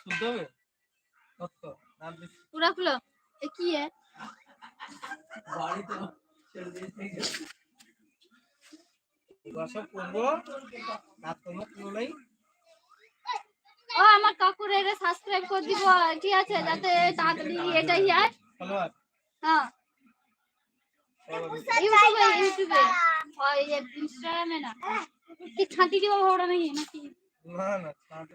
শুদ্ধ হবে? পুরা খুলো। এ কি হে করব ও আমার কাকুর এটা সাবস্ক্রাইব করে দিব। ঠিক আছে? যাতে তাড়াতাড়ি এটাই হয়। হ্যাঁ। ইউটিউবে ইউটিউবে। ইনস্টাগ্রামে না। কি ছাঁটি দিব ওরা নাকি? না না ছাঁটি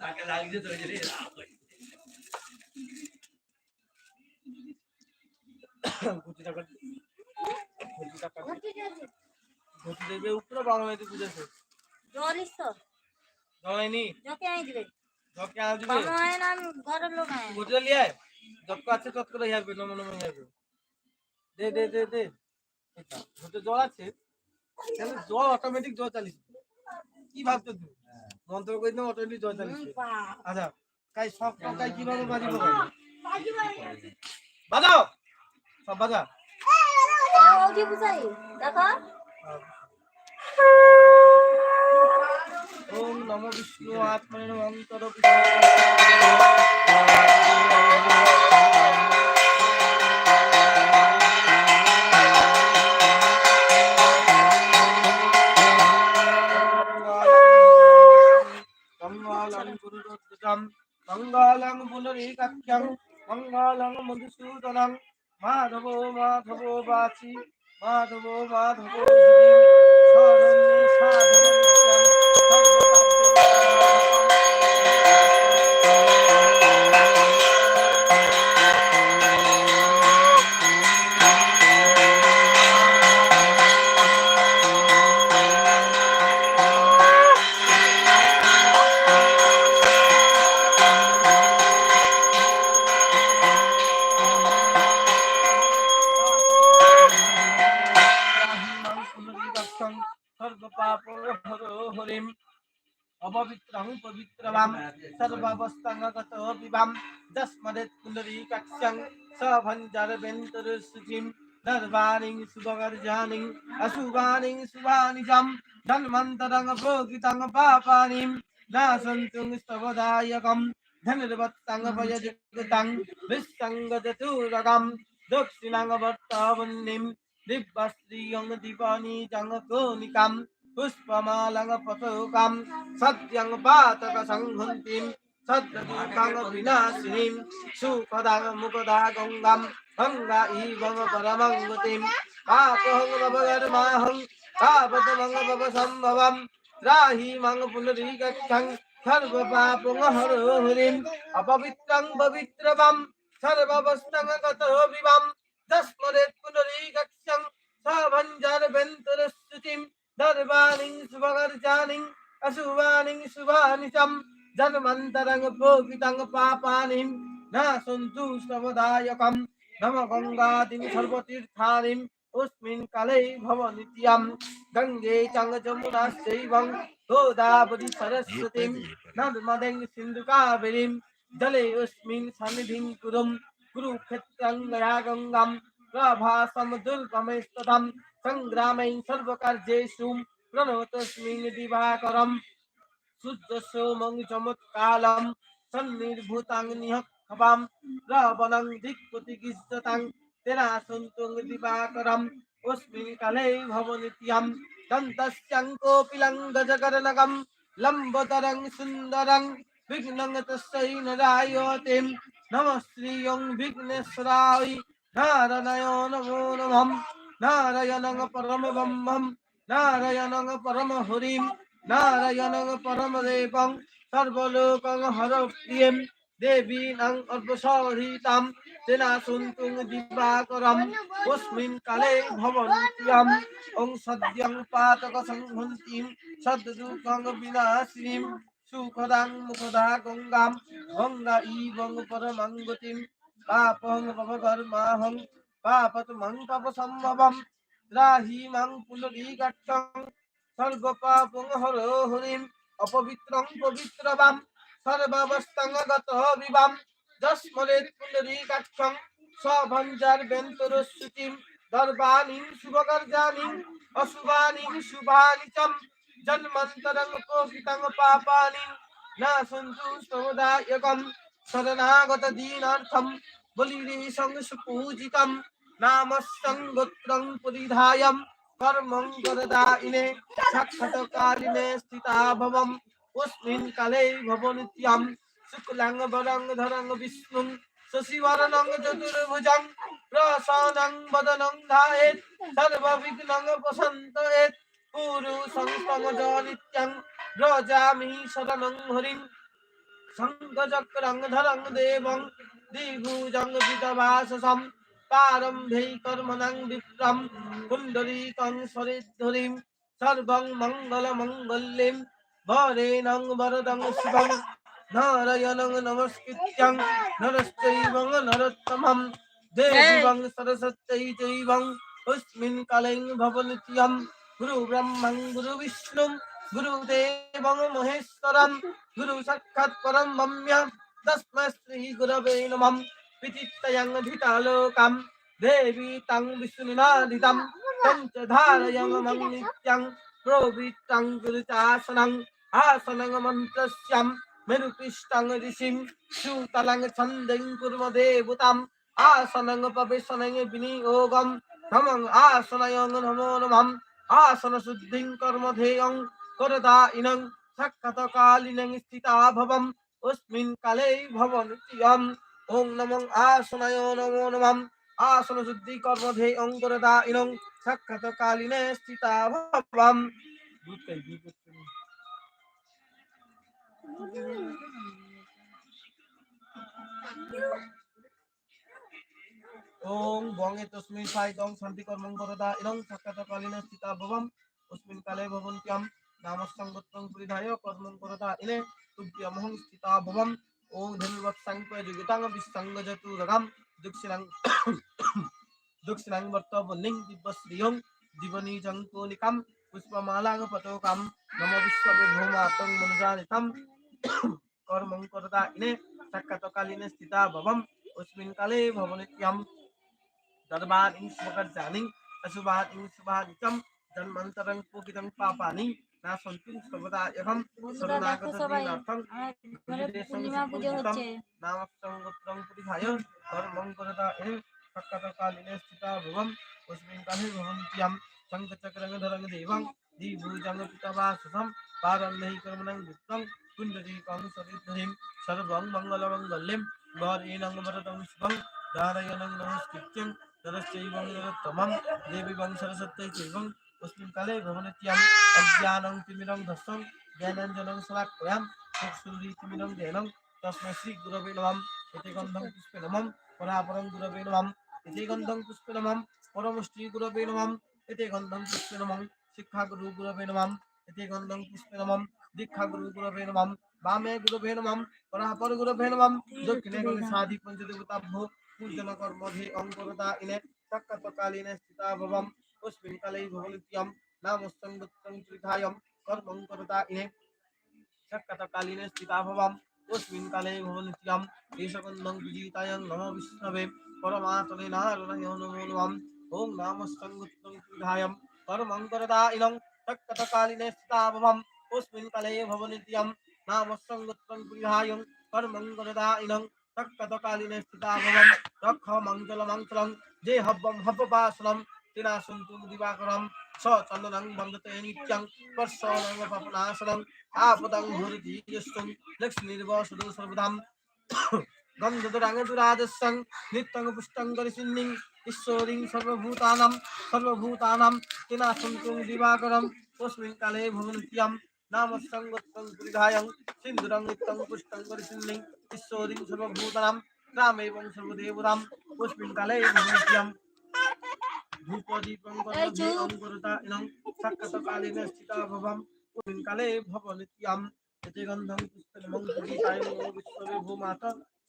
তাকে লাগছে তো রে গুটি টাকা গুটি টাকা গুটি দেবে উপরে বাবা মেয়েতে বুঝেছে জরিস তো জমাইনি জকে আই দিবে জবকে আজ দিবে আয় না ঘরের লোক আয় গুটি লিয়ে আয় আছে তত করে যাবে জল আছে? জল অটোমেটিক জল চালিস কি ভাবছ তুই মন্ত্র করে দিলে অটোমেটিক জল চালিস আচ্ছা কাই সব কাই কীভাবে বাজিব বাজাও! সব বাজা? ওম নম বিষ্ণু আত্মনে অন্তর মঙ্গলং গুরুরোত্তম মঙ্গলং পুনরেকাখ্যং মঙ্গলং মধুসূদনং মাধবো মাধবো বাচি মাধবো মাধবো শরণ্যে সাধু অপবিত্রং পবিত্রবাম সর্বাবস্থাঙ্গত বিবাম যস্মদেত পুনরী কক্ষং সভঞ্জরবেন্তর সুচিম নর্বাণিং সুভগর্জানিং অশুভানিং শুভানিজম ধন্মন্তরং প্রকৃতং পাপানিম নাসন্তুং স্তবদায়কম ধনুর্বত্তং ভয়জগতং বিස්සঙ্গদতুরগম দক্ষিণাং বর্তবন্নিম দিব্যশ্রিয়ং দীপানি জং কোনিকাম পুষ্পমালং পতোকাম সত্যং পাতক সংহন্তিম সদ্দীপাং বিনাশিনীম সুখদাং মুখদা গঙ্গাম গঙ্গা ইবং পরমং গতিম পাপহং ভবগর্মাহং পাপতমং ভব সম্ভবম ত্রাহি মং পুনরিগচ্ছং সর্বপাপং হর হরিম অপবিত্রং পবিত্রবম সর্ববস্তং দর্বাণিং শুভগর্জানিং অশুভানিং শুভানিচম জন্মন্তরং প্রকৃতং পাপানিম না সন্তু স্তবদায়কম নম গঙ্গাদিং সর্বতীর্থানিম উস্মিন কালে ভব নিত্যম গঙ্গে চঙ্গ যমুনা শৈবং গোদাবরী সরস্বতীম নর্মদেং সিন্ধু কাবেরীম জলে উস্মিন সন্নিধিং কুরুম কুরুক্ষেত্রং গঙ্গাম প্রভাসম দুর্গমেস্তদম সংগ্রামে সর্বকার্যেষু প্রণতস্মিন দিবাকরম সূর্যসোমং চমৎকালম সন্নির্ভূতাং নিহক্ষবাম রাবণং দিক্পতিগিস্ততাং তেনা সন্তুং দিবাকরম অস্মিন কালে ভবনিত্যম দন্তস্যং কোপিলং গজকর্ণকম লম্বতরং সুন্দরং বিঘ্নং তস্যৈ নরায়তে নমঃ শ্রিয়ং বিঘ্নেশ্বরায় নারায়ণ নমো নমঃ নারায়ণং পরম ব্রহ্মম নারায়ণং পরম হরিম নারায়ণং পরম দেবং সর্বলোকং হর প্রিয়ম দেবী নং অর্পসহিতাম তেনা সন্তুং দিবাকরম তস্মিन् কালে ভবন্ত্যম ওং সদ্যং পাতক সংহন্তিম সদ্দুঃখং গঙ্গা ইবং পরমং গতিম পাপং পাপসম্ভবম ত্রাহি মাং পুনরিগట్టং সর্বপাপং হরো হরিম অপবিত্রং পবিত্রবাম সর্বাবস্থাং গত বিবাম যস্মরেত পুনরিগক্ষং স্বভঞ্জার বেন্তরস্যুতিম দর্বাণীং শুভকর্যাণীং অশুভানীং শুভানি চম জন্মন্তরং কোপিতং পাপানি না সন্তু শরণাগত দীনার্থম বলিরেশং সুপূজিতম নামস্যং গোত্রং পরিধায়ম কর্মং করদায়িনে সাক্ষাৎকালিনে স্থিতা ভবম তস্মিन् কালে ভবনিত্যম শুক্লাং বরং ধরং বিষ্ণুং শশিবরণং চতুর্ভুজং প্রসন্নং বদনং ধায়েৎ সর্ববিঘ্নং প্রশান্তয়েৎ পুরুষং তমজ নিত্যং ব্রজামি শরণং হরিং শঙ্খচক্রং ধরং দেবং দ্বিভুজং বিদভাসসম পারম্ভে কর্মণং বিপ্রম কুণ্ডলীকং সরিদ্ধরিম সর্বং মঙ্গলমঙ্গল্যেম বরেণং বরদং শিবং নারায়ণং নমস্কৃত্যং নরশ্চৈবং নরোত্তমং দেবীবং সরস্বত্যৈ চৈবং তস্মিन् गुरुदेवं महेश्वरं गुरुसाक्षात् परं मम्यं तस्मै श्रीगुरवे नमः विचित्तयङ्घितालोकं देवी तं विष्णुनिनादितं तं च धारयमं नित्यं प्रवृत्तं गुरुचासनम् आसनं मन्त्रस्यं मेरुपिष्टं ऋषिं सुतलं छन्दं कुर्मदेवताम् आसनं प्रवेशनं विनियोगं नमं आसनयं नमो नमः आसनशुद्धिं कर्मधेयं করদা ইনং সাক্ষাৎ কালিনং স্থিতা অস্মিন কালে ভবন প্রিয়ম ওং নমং আসনায় নমো নমম আসন শুদ্ধি কর্মধে অং ইনং সাক্ষাৎ কালিনে স্থিতা ওং বঙ্গে তস্মিন সাই দং শান্তি কর্মং করদা ইনং কালিনে অস্মিন কালে ভবন্ত্যম Dan mantaran pukitan papa nih, না সন্তুন সর্বদা এখন শরণাগত দীনার্থম পূর্ণিমা পুজো হচ্ছে। নাম সংগত্রং পরিধায় ধর্মং করতা এ সক্কাতকালীন স্থিতা ভুবম অস্মিন কালে ভবন্তিয়াম সংকচক্রং ধরং দেবং দ্বিভুজং পিতাবাসসম পারন্নহি কর্মণং বিত্তং কুণ্ডলী কংসরিদ্ধরিম সর্বং মঙ্গলমঙ্গলিম গৌরীণং মরতং শুভং ধারয়নং নমস্কৃত্যং পশ্চিমকালে ভবনতিয়াম অজ্ঞানং তিমিরং দর্শন জ্ঞানাঞ্জনং শলাক্ষয়াম চক্ষুরি তিমিরং জ্ঞানং তস্মৈ শ্রী গুরবে নমঃ, এতে গন্ধং পুষ্পে নমঃ, পরাপরং গুরবে নমঃ, এতে গন্ধং পুষ্পে নমঃ পরমশ্রী গুরবে নমঃ, এতে গন্ধং পুষ্পে নমঃ শিক্ষা গুরু গুরবে নমঃ, এতে গন্ধং পুষ্পে নমঃ দীক্ষা গুরু গুরবে নমঃ, বামে গুরবে নমঃ, পরাপর গুরবে নমঃ, দক্ষিণে গুরু সাধি পঞ্চদেবতাভ্য পূজন কর্মধি অঙ্গরতা ইনে সক্কতকালীনে স্থিতাভবম। भवनित्यं नामस्तं गुप्तं त्रिधायं कर्मं करता इने सक्कतकालीने स्थिता भवम् तस्मिन् काले भवनित्यं देशकन्दं विजितायं नमो विष्णवे परमात्मने नारायणाय नमो नमः ॐ नामस्तं गुप्तं त्रिधायं कर्मं करता इनं सक्कतकालीने स्थिता भवम् तस्मिन् काले भवनित्यं नामस्तं गुप्तं त्रिधायं कर्मं करता इनं सक्कतकालीने स्थिता भवम् रक्ष मङ्गलमङ्गलं जे हव्वं हव्वपासनं तिनासन्तु दिवाकरं, स चन्दनं वन्दते नित्यं वर्षनाशनं आपदं हरिधीयस्तं लक्ष्मीर्वसुदं सर्वदां। गन्धदुराङ्गदुराजस्सं नित्यं पुष्टं दर्शिन्निं, ईश्वरीं सर्वभूतानां सर्वभूतानां। तिनासन्तु दिवाकरम तस्मिन् काले भुवन्त्यं। नामसङ्गतं दीर्घायं सिन्दुरं नित्यं पुष्टं दर्शिन्निं, ईश्वरीं सर्वभूतानां, रामेवं सर्वदेवरां तस्मिन् काले भुवन्त्यं। করম করতা ইনং সাক্ষাৎ কালেন স্থিতা ভবম তস্মিন কালে ভবনিত্যম। এতে গন্ধং পুষ্পনমং পুজিতায়ং বিশ্ববে ভূমাত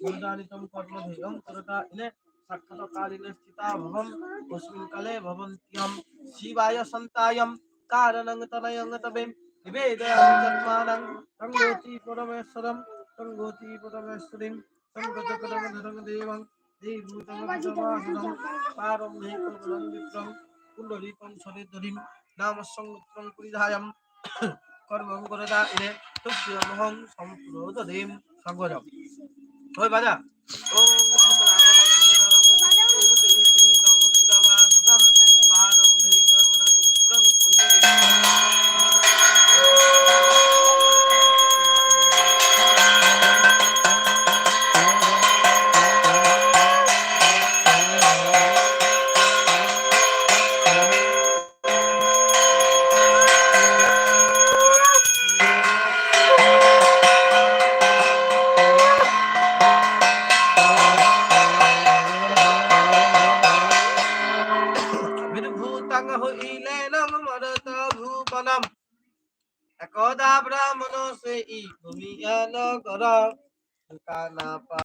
গুণদানিতম কর্মধেয়ং করতা ইনে সাক্ষাৎ কালেন স্থিতা ভবম তস্মিন কালে ভবন্ত্যম। শিবায় সন্তায়ম। কারণং তনয়ং নিবেদয়ামি পরমেশ্বরম। তঙ্গোতি পরমেশ্বরীম। ধরং দেবং। দেবূতং পরমাসুরং পারং দেকবলং বিপ্রং কুণ্ডলীকং সরেদরিম নাম সংগত্রং পরিধায়ম কর্মং করদা ইনে তুভ্যমহং সম্প্রদদেম সঙ্গজম ওই